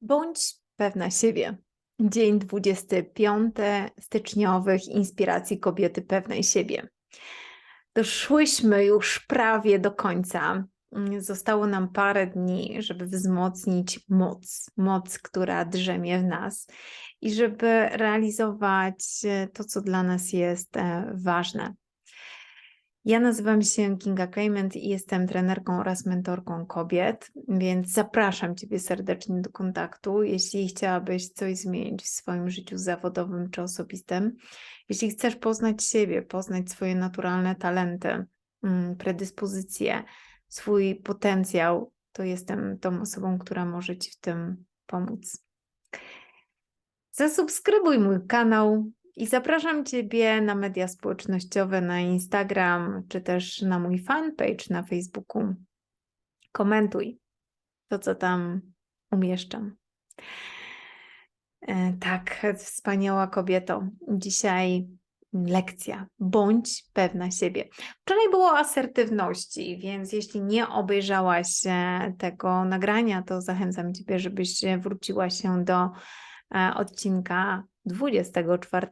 Bądź pewna siebie. Dzień 25 styczniowych inspiracji kobiety pewnej siebie. Doszłyśmy już prawie do końca. Zostało nam parę dni, żeby wzmocnić moc, moc, która drzemie w nas i żeby realizować to, co dla nas jest e, ważne. Ja nazywam się Kinga Clement i jestem trenerką oraz mentorką kobiet, więc zapraszam Ciebie serdecznie do kontaktu, jeśli chciałabyś coś zmienić w swoim życiu zawodowym czy osobistym. Jeśli chcesz poznać siebie, poznać swoje naturalne talenty, mm, predyspozycje, swój potencjał, to jestem tą osobą, która może Ci w tym pomóc. Zasubskrybuj mój kanał, i zapraszam Ciebie na media społecznościowe, na Instagram, czy też na mój fanpage na Facebooku. Komentuj to, co tam umieszczam. E, tak, wspaniała kobieto. Dzisiaj lekcja. Bądź pewna siebie. Wczoraj było o asertywności, więc jeśli nie obejrzałaś e, tego nagrania, to zachęcam Ciebie, żebyś wróciła się do e, odcinka 24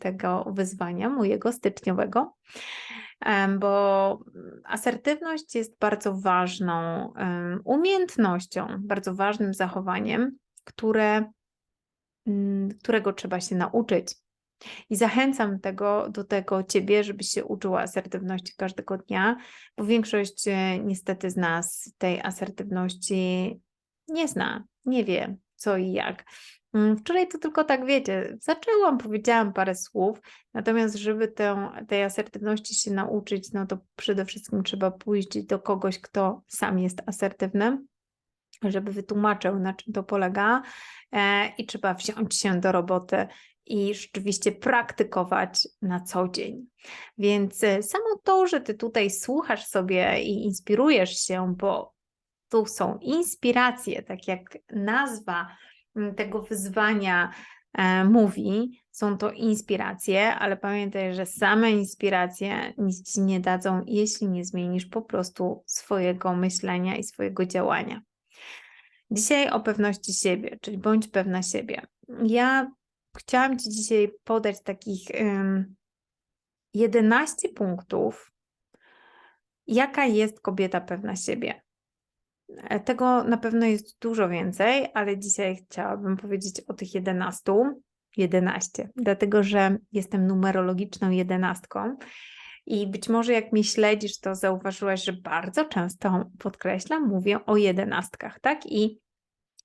tego wyzwania mojego styczniowego, bo asertywność jest bardzo ważną umiejętnością, bardzo ważnym zachowaniem, które, mm, którego trzeba się nauczyć. I zachęcam tego, do tego Ciebie, żebyś się uczyła asertywności każdego dnia, bo większość e, niestety z nas tej asertywności nie zna, nie wie co i jak. Mm, wczoraj to tylko tak wiecie, zaczęłam, powiedziałam parę słów, natomiast żeby tę, tej asertywności się nauczyć, no to przede wszystkim trzeba pójść do kogoś, kto sam jest asertywny, żeby wytłumaczył, na czym to polega e, i trzeba wziąć się do roboty i rzeczywiście praktykować na co dzień. Więc e, samo to, że ty tutaj słuchasz sobie i inspirujesz się, bo są inspiracje, tak jak nazwa Mm, tego wyzwania e, mówi, są to inspiracje, ale pamiętaj, że same inspiracje nic ci nie dadzą, jeśli nie zmienisz po prostu swojego myślenia i swojego działania. Dzisiaj o pewności siebie, czyli bądź pewna siebie. Ja chciałam Ci dzisiaj podać takich um, 11 punktów, jaka jest kobieta pewna siebie. E, tego na pewno jest dużo więcej, ale dzisiaj chciałabym powiedzieć o tych 11. 11, dlatego że jestem numerologiczną jedenastką. I być może jak mnie śledzisz, to zauważyłaś, że bardzo często podkreślam, mówię o jedenastkach, tak? I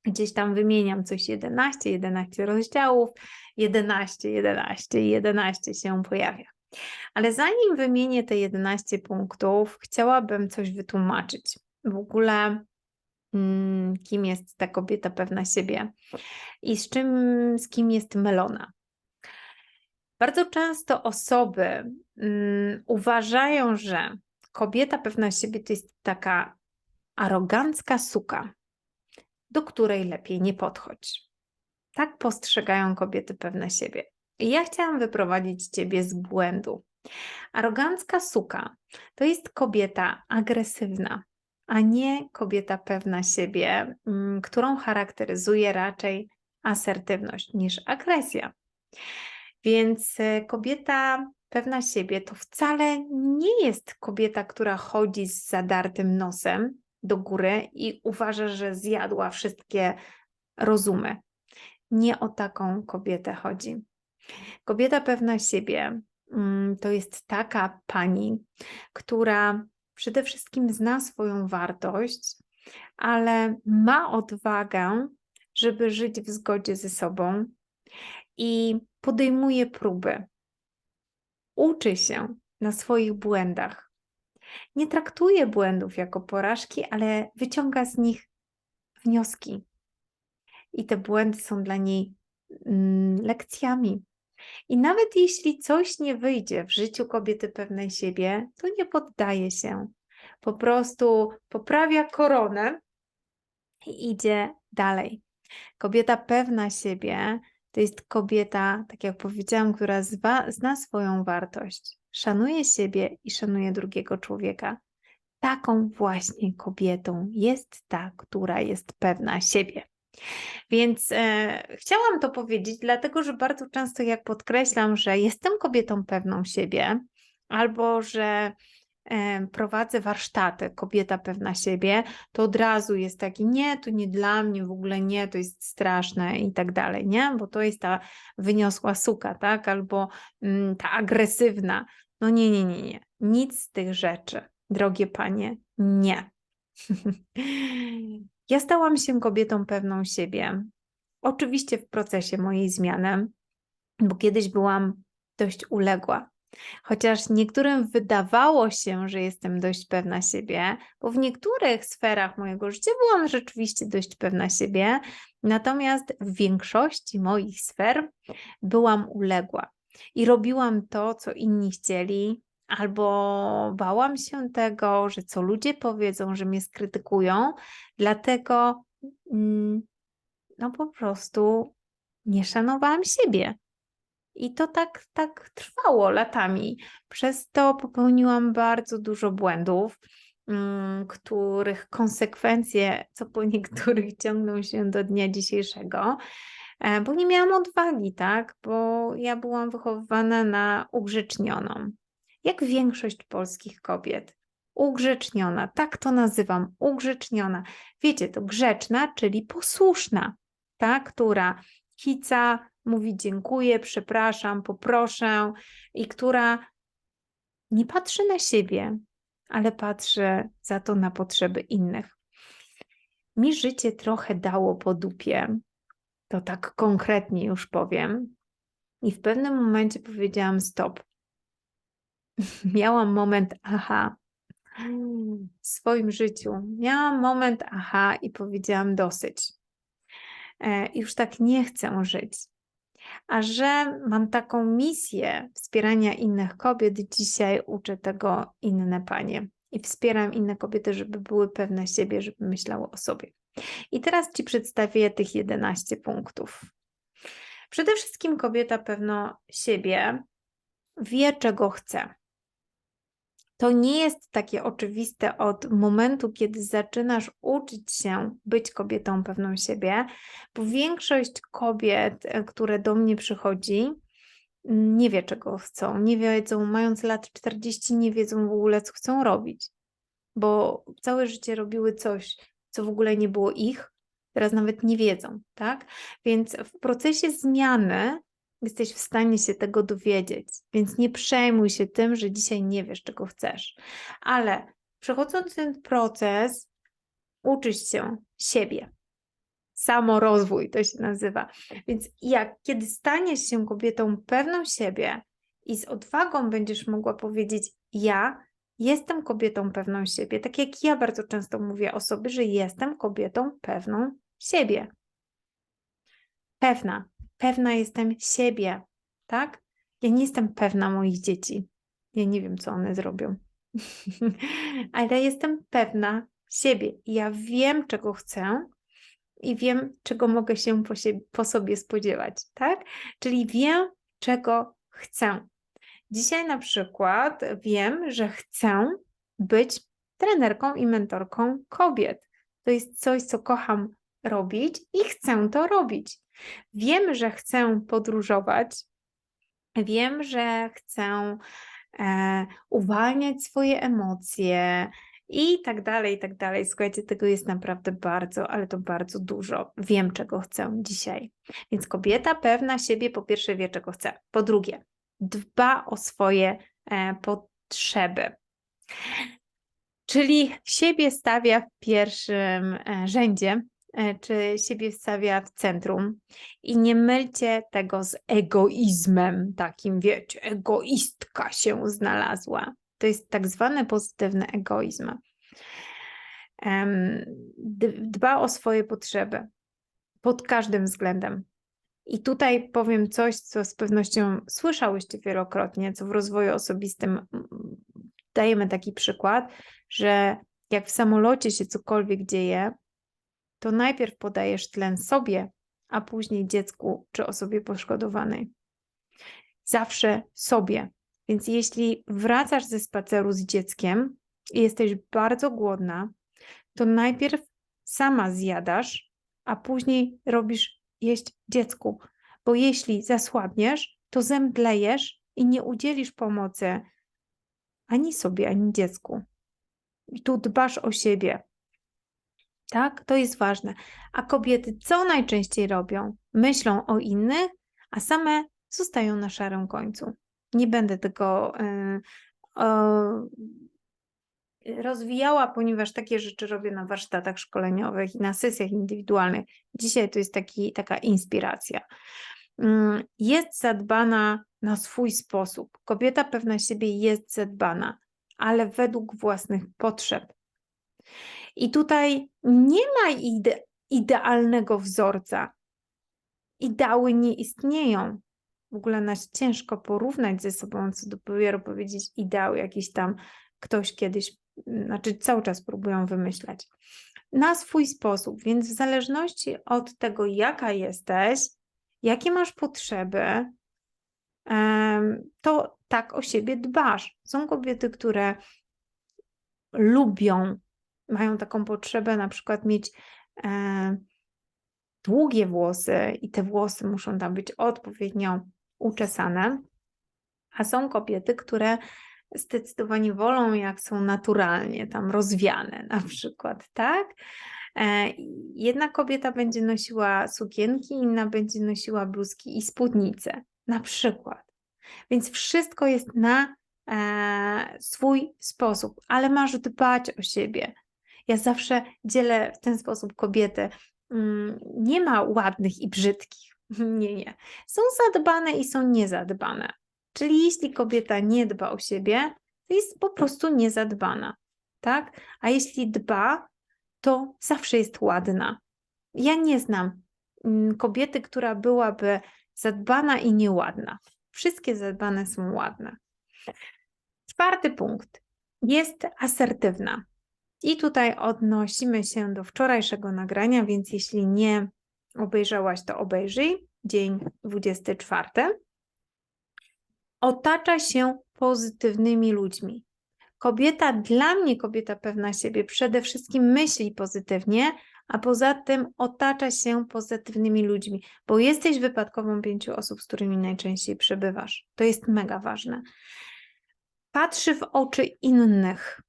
gdzieś tam wymieniam coś 11, 11 rozdziałów, 11, 11 i 11 się pojawia. Ale zanim wymienię te 11 punktów, chciałabym coś wytłumaczyć. W ogóle kim jest ta kobieta pewna siebie i z czym, z kim jest Melona. Bardzo często osoby um, uważają, że kobieta pewna siebie to jest taka arogancka suka, do której lepiej nie podchodź. Tak postrzegają kobiety pewne siebie. I ja chciałam wyprowadzić ciebie z błędu. Arogancka suka to jest kobieta agresywna, a nie kobieta pewna siebie, mm, którą charakteryzuje raczej asertywność niż agresja. Więc e, kobieta pewna siebie to wcale nie jest kobieta, która chodzi z zadartym nosem do góry i uważa, że zjadła wszystkie rozumy. Nie o taką kobietę chodzi. Kobieta pewna siebie mm, to jest taka pani, która przede wszystkim zna swoją wartość, ale ma odwagę, żeby żyć w zgodzie ze sobą i podejmuje próby. Uczy się na swoich błędach. Nie traktuje błędów jako porażki, ale wyciąga z nich wnioski. I te błędy są dla niej mm, lekcjami, i nawet jeśli coś nie wyjdzie w życiu kobiety pewnej siebie, to nie poddaje się. Po prostu poprawia koronę i idzie dalej. Kobieta pewna siebie to jest kobieta, tak jak powiedziałam, która zwa, zna swoją wartość, szanuje siebie i szanuje drugiego człowieka. Taką właśnie kobietą jest ta, która jest pewna siebie. Więc e, chciałam to powiedzieć, dlatego że bardzo często, jak podkreślam, że jestem kobietą pewną siebie, albo że e, prowadzę warsztaty, kobieta pewna siebie, to od razu jest taki, nie, to nie dla mnie, w ogóle nie, to jest straszne i tak dalej, nie? Bo to jest ta wyniosła suka, tak? Albo mm, ta agresywna. No nie, nie, nie, nie. Nic z tych rzeczy, drogie panie, nie. ja stałam się kobietą pewną siebie. Oczywiście w procesie mojej zmiany, bo kiedyś byłam dość uległa. Chociaż niektórym wydawało się, że jestem dość pewna siebie, bo w niektórych sferach mojego życia byłam rzeczywiście dość pewna siebie, natomiast w większości moich sfer byłam uległa i robiłam to, co inni chcieli, albo bałam się tego, że co ludzie powiedzą, że mnie skrytykują, dlatego mm, no po prostu nie szanowałam siebie. I to tak, tak trwało latami. Przez to popełniłam bardzo dużo błędów, mm, których konsekwencje, co po niektórych ciągną się do dnia dzisiejszego, e, bo nie miałam odwagi, tak? Bo ja byłam wychowywana na ugrzecznioną, jak większość polskich kobiet. Ugrzeczniona, tak to nazywam, ugrzeczniona. Wiecie, to grzeczna, czyli posłuszna, ta, która kica, mówi dziękuję, przepraszam, poproszę i która nie patrzy na siebie, ale patrzy za to na potrzeby innych. Mi życie trochę dało po dupie, to tak konkretnie już powiem. I w pewnym momencie powiedziałam stop. Miałam moment aha w swoim życiu. Miałam moment aha i powiedziałam dosyć. E, już tak nie chcę żyć. A że mam taką misję wspierania innych kobiet, dzisiaj uczę tego inne panie i wspieram inne kobiety, żeby były pewne siebie, żeby myślały o sobie. I teraz Ci przedstawię tych 11 punktów. Przede wszystkim kobieta pewno siebie wie, czego chce to nie jest takie oczywiste od momentu, kiedy zaczynasz uczyć się być kobietą pewną siebie, bo większość kobiet, e, które do mnie przychodzi, nie wie, czego chcą, nie wiedzą, mając lat 40, nie wiedzą w ogóle, co chcą robić, bo całe życie robiły coś, co w ogóle nie było ich, teraz nawet nie wiedzą, tak? Więc w procesie zmiany jesteś w stanie się tego dowiedzieć. Więc nie przejmuj się tym, że dzisiaj nie wiesz, czego chcesz. Ale przechodząc ten proces, uczysz się siebie. Samorozwój to się nazywa. Więc jak kiedy staniesz się kobietą pewną siebie i z odwagą będziesz mogła powiedzieć: Ja jestem kobietą pewną siebie, tak jak ja bardzo często mówię o sobie, że jestem kobietą pewną siebie. Pewna, pewna jestem siebie, tak? Ja nie jestem pewna moich dzieci. Ja nie wiem, co one zrobią, ale jestem pewna siebie. Ja wiem, czego chcę i wiem, czego mogę się po, po sobie spodziewać, tak? Czyli wiem, czego chcę. Dzisiaj na przykład wiem, że chcę być trenerką i mentorką kobiet. To jest coś, co kocham robić i chcę to robić. Wiem, że chcę podróżować, wiem, że chcę e, uwalniać swoje emocje i tak dalej, i tak dalej. Słuchajcie, tego jest naprawdę bardzo, ale to bardzo dużo. Wiem, czego chcę dzisiaj. Więc kobieta pewna siebie po pierwsze wie, czego chce. Po drugie, dba o swoje e, potrzeby. Czyli siebie stawia w pierwszym e, rzędzie, czy siebie stawia w centrum. I nie mylcie tego z egoizmem, takim wiecie, egoistka się znalazła. To jest tak zwany pozytywny egoizm. Dba o swoje potrzeby pod każdym względem. I tutaj powiem coś, co z pewnością słyszałyście wielokrotnie, co w rozwoju osobistym dajemy taki przykład, że jak w samolocie się cokolwiek dzieje, to najpierw podajesz tlen sobie, a później dziecku czy osobie poszkodowanej. Zawsze sobie. Więc jeśli wracasz ze spaceru z dzieckiem i jesteś bardzo głodna, to najpierw sama zjadasz, a później robisz jeść dziecku. Bo jeśli zasłabniesz, to zemdlejesz i nie udzielisz pomocy ani sobie, ani dziecku. I tu dbasz o siebie. Tak, to jest ważne. A kobiety co najczęściej robią? Myślą o innych, a same zostają na szarym końcu. Nie będę tego yy, yy, rozwijała, ponieważ takie rzeczy robię na warsztatach szkoleniowych i na sesjach indywidualnych. Dzisiaj to jest taki, taka inspiracja. Yy, jest zadbana na swój sposób. Kobieta pewna siebie jest zadbana, ale według własnych potrzeb. I tutaj nie ma ide idealnego wzorca. Ideały nie istnieją. W ogóle nas ciężko porównać ze sobą, co dopiero powiedzieć ideały, jakiś tam ktoś kiedyś, znaczy cały czas próbują wymyślać. Na swój sposób, więc w zależności od tego, jaka jesteś, jakie masz potrzeby, to tak o siebie dbasz. Są kobiety, które lubią, mają taką potrzebę na przykład mieć e, długie włosy i te włosy muszą tam być odpowiednio uczesane, a są kobiety, które zdecydowanie wolą, jak są naturalnie tam rozwiane na przykład, tak? E, jedna kobieta będzie nosiła sukienki, inna będzie nosiła bluzki i spódnice, na przykład. Więc wszystko jest na e, swój sposób, ale masz dbać o siebie. Ja zawsze dzielę w ten sposób kobiety. Mm, nie ma ładnych i brzydkich. Nie, nie. Są zadbane i są niezadbane. Czyli jeśli kobieta nie dba o siebie, to jest po prostu niezadbana. Tak? A jeśli dba, to zawsze jest ładna. Ja nie znam mm, kobiety, która byłaby zadbana i nieładna. Wszystkie zadbane są ładne. Czwarty punkt. Jest asertywna. I tutaj odnosimy się do wczorajszego nagrania, więc jeśli nie obejrzałaś, to obejrzyj. Dzień 24. Otacza się pozytywnymi ludźmi. Kobieta, dla mnie kobieta pewna siebie, przede wszystkim myśli pozytywnie, a poza tym otacza się pozytywnymi ludźmi, bo jesteś wypadkową pięciu osób, z którymi najczęściej przebywasz. To jest mega ważne. Patrzy w oczy innych,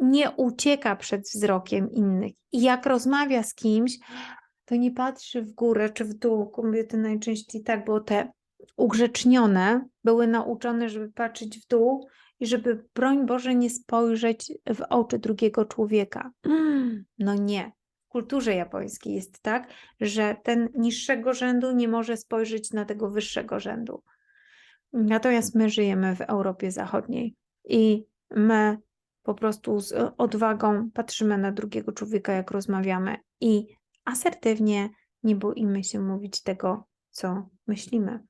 nie ucieka przed wzrokiem innych. I jak rozmawia z kimś, to nie patrzy w górę czy w dół. Kobiety najczęściej tak, bo te ugrzecznione były nauczone, żeby patrzeć w dół i żeby, broń Boże, nie spojrzeć w oczy drugiego człowieka. No nie. W kulturze japońskiej jest tak, że ten niższego rzędu nie może spojrzeć na tego wyższego rzędu. Natomiast my żyjemy w Europie Zachodniej i my po prostu z odwagą patrzymy na drugiego człowieka, jak rozmawiamy i asertywnie nie boimy się mówić tego, co myślimy.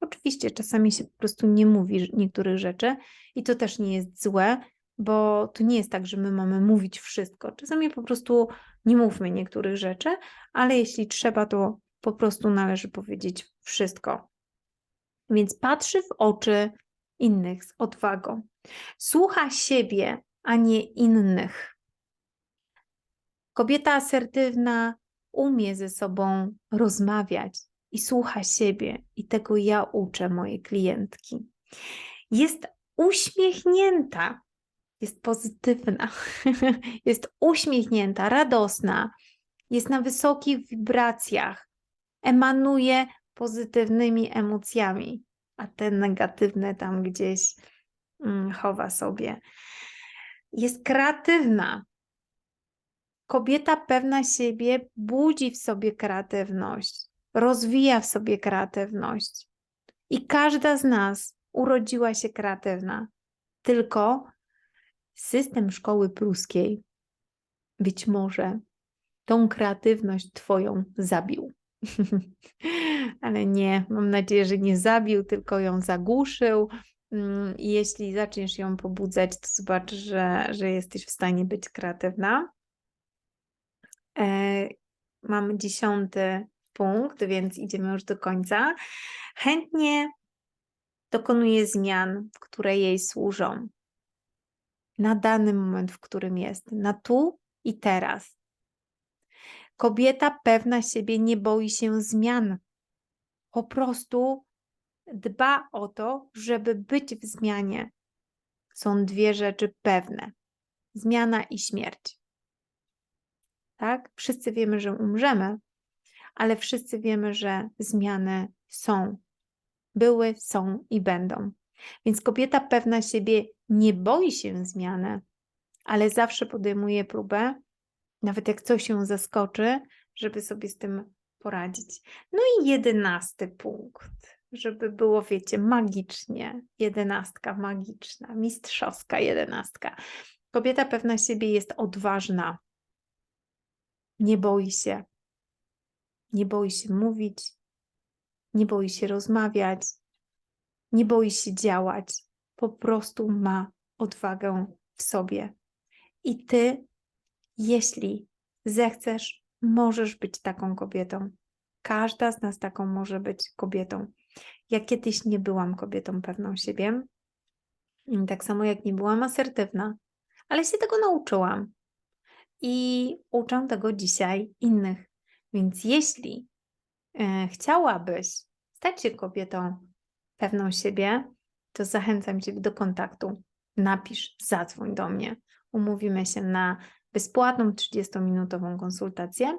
Oczywiście czasami się po prostu nie mówi niektórych rzeczy i to też nie jest złe, bo to nie jest tak, że my mamy mówić wszystko. Czasami po prostu nie mówmy niektórych rzeczy, ale jeśli trzeba, to po prostu należy powiedzieć wszystko. Więc patrzy w oczy innych z odwagą. Słucha siebie, a nie innych. Kobieta asertywna umie ze sobą rozmawiać i słucha siebie, i tego ja uczę moje klientki. Jest uśmiechnięta, jest pozytywna, jest uśmiechnięta, radosna, jest na wysokich wibracjach, emanuje pozytywnymi emocjami, a te negatywne tam gdzieś mm, chowa sobie. Jest kreatywna. Kobieta pewna siebie budzi w sobie kreatywność, rozwija w sobie kreatywność. I każda z nas urodziła się kreatywna. Tylko system szkoły pruskiej być może tą kreatywność Twoją zabił. Ale nie, mam nadzieję, że nie zabił, tylko ją zagłuszył. Mm, jeśli zaczniesz ją pobudzać, to zobacz, że, że jesteś w stanie być kreatywna. E, mam dziesiąty punkt, więc idziemy już do końca. Chętnie dokonuje zmian, które jej służą na dany moment, w którym jest, na tu i teraz. Kobieta pewna siebie nie boi się zmian. Po prostu dba o to, żeby być w zmianie. Są dwie rzeczy pewne: zmiana i śmierć. Tak? Wszyscy wiemy, że umrzemy, ale wszyscy wiemy, że zmiany są. Były, są i będą. Więc kobieta pewna siebie nie boi się zmiany, ale zawsze podejmuje próbę, nawet jak coś się zaskoczy, żeby sobie z tym poradzić. No i jedenasty punkt, żeby było, wiecie, magicznie. Jedenastka magiczna, mistrzowska jedenastka. Kobieta pewna siebie jest odważna. Nie boi się. Nie boi się mówić, nie boi się rozmawiać, nie boi się działać. Po prostu ma odwagę w sobie. I ty, jeśli zechcesz, możesz być taką kobietą. Każda z nas taką może być kobietą. Ja kiedyś nie byłam kobietą pewną siebie, tak samo jak nie byłam asertywna, ale się tego nauczyłam i uczę tego dzisiaj innych. Więc jeśli e, chciałabyś stać się kobietą pewną siebie, to zachęcam Cię do kontaktu. Napisz, zadzwoń do mnie. Umówimy się na bezpłatną 30-minutową konsultację.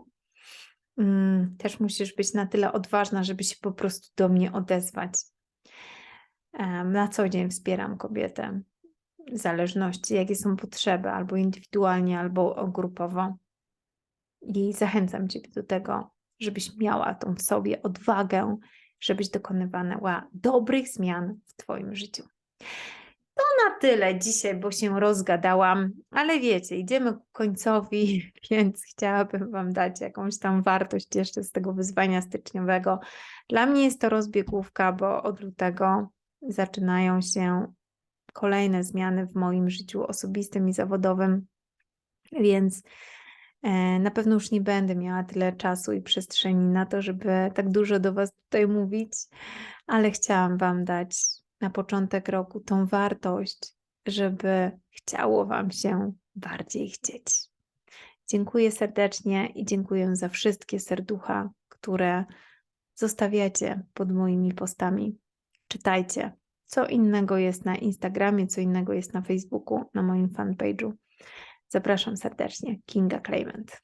Mm, też musisz być na tyle odważna, żeby się po prostu do mnie odezwać. Na co dzień wspieram kobietę w zależności, jakie są potrzeby, albo indywidualnie, albo grupowo. I zachęcam Ciebie do tego, żebyś miała tą w sobie odwagę, żebyś dokonywała dobrych zmian w Twoim życiu. Na tyle dzisiaj, bo się rozgadałam, ale wiecie, idziemy ku końcowi, więc chciałabym Wam dać jakąś tam wartość jeszcze z tego wyzwania styczniowego. Dla mnie jest to rozbiegówka, bo od lutego zaczynają się kolejne zmiany w moim życiu osobistym i zawodowym, więc e, na pewno już nie będę miała tyle czasu i przestrzeni na to, żeby tak dużo do Was tutaj mówić, ale chciałam Wam dać na początek roku tą wartość, żeby chciało Wam się bardziej chcieć. Dziękuję serdecznie i dziękuję za wszystkie serducha, które zostawiacie pod moimi postami. Czytajcie, co innego jest na Instagramie, co innego jest na Facebooku, na moim fanpage'u. Zapraszam serdecznie, Kinga Clement.